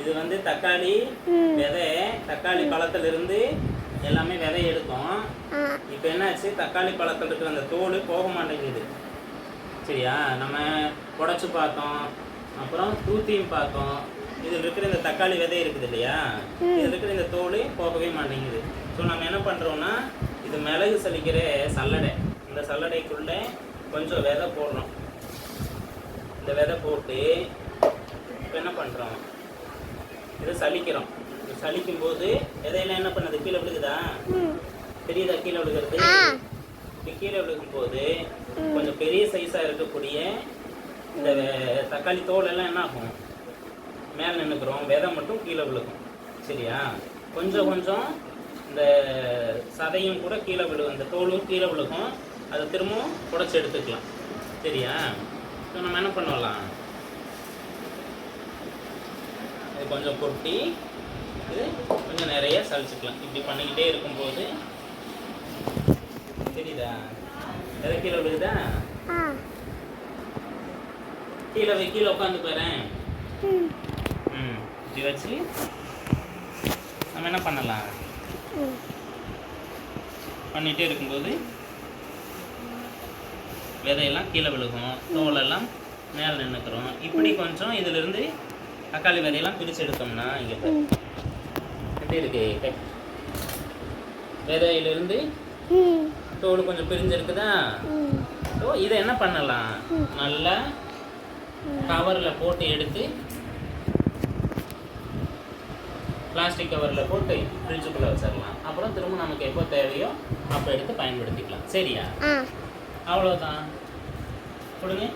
இது வந்து தக்காளி. விதை தக்காளி பழத்துல இருந்து எல்லாமே விதை எடுக்கும் இப்போ என்னாச்சு? தக்காளி பழத்தில் இருக்கிற அந்த தோல் போக மாட்டேங்குது. சரியா? நம்ம உடச்சி பார்த்தோம். அப்புறம் தூத்தியும் பார்த்தோம். இதில் இருக்கிற இந்த தக்காளி விதை இருக்குது இல்லையா? இதில் இருக்கிற இந்த தோல் போகவே மாட்டேங்குது. ஸோ நம்ம என்ன பண்ணுறோம்னா இது மிளகு சலிக்கிற சல்லடை. இந்த சல்லடைக்குள்ளே கொஞ்சம் விதை போடுறோம் இந்த விதை போட்டு இப்போ என்ன பண்ணுறோம் இதை சலிக்கிறோம். சலிக்கும் போது விதையெல்லாம் என்ன பண்ணுது? கீழே விழுகுதா? ம். தெரியுதா கீழே விழுகிறது? இப்படி கீழே விழுகும் போது கொஞ்சம் பெரிய சைஸா இருக்கக்கூடிய இந்த தக்காளி தோல் எல்லாம் என்ன ஆகும்? மேலே நின்றுக்கிறோம் விதை மட்டும் கீழே விழுகும். சரியா? கொஞ்சம் கொஞ்சம் இந்த சதையும் கூட கீழே விழுகும் இந்த தோலும் கீழே விழுகும். அதை திரும்பவும் புடைச்சி எடுத்துக்கலாம். சரியா? இப்போ நம்ம என்ன பண்ணலாம்? இது கொஞ்சம் கொட்டி இது கொஞ்சம் நிறைய சலிச்சுக்கலாம். இப்படி பண்ணிக்கிட்டே இருக்கும்போது தெரியுதா? எதை கீழே விழுதா ஆ. கீழே கீழே உட்காந்து போறேன் ம். இப்படி வச்சு நம்ம என்ன பண்ணலாம்? பண்ணிகிட்டே இருக்கும்போது விதையெல்லாம் கீழே விழுகும். தோலெல்லாம் மேலே நின்றுக்கிறோம் இப்படி கொஞ்சம் இதிலிருந்து தக்காளி விதையெல்லாம் பிரித்து எடுத்தோம்னா இங்கே. எப்படி இருக்கு? விதையிலிருந்து தோல் கொஞ்சம் பிரிஞ்சிருக்குதா? ஸோ இதை என்ன பண்ணலாம்? நல்லா கவரில் போட்டு எடுத்து பிளாஸ்டிக் கவரில் போட்டு ஃப்ரிட்ஜுக்குள்ளே வச்சிடலாம் அப்புறம் திரும்ப நமக்கு எப்போ தேவையோ அப்போ எடுத்து பயன்படுத்திக்கலாம். சரியா? அவ்வளோதான் கொடுங்க.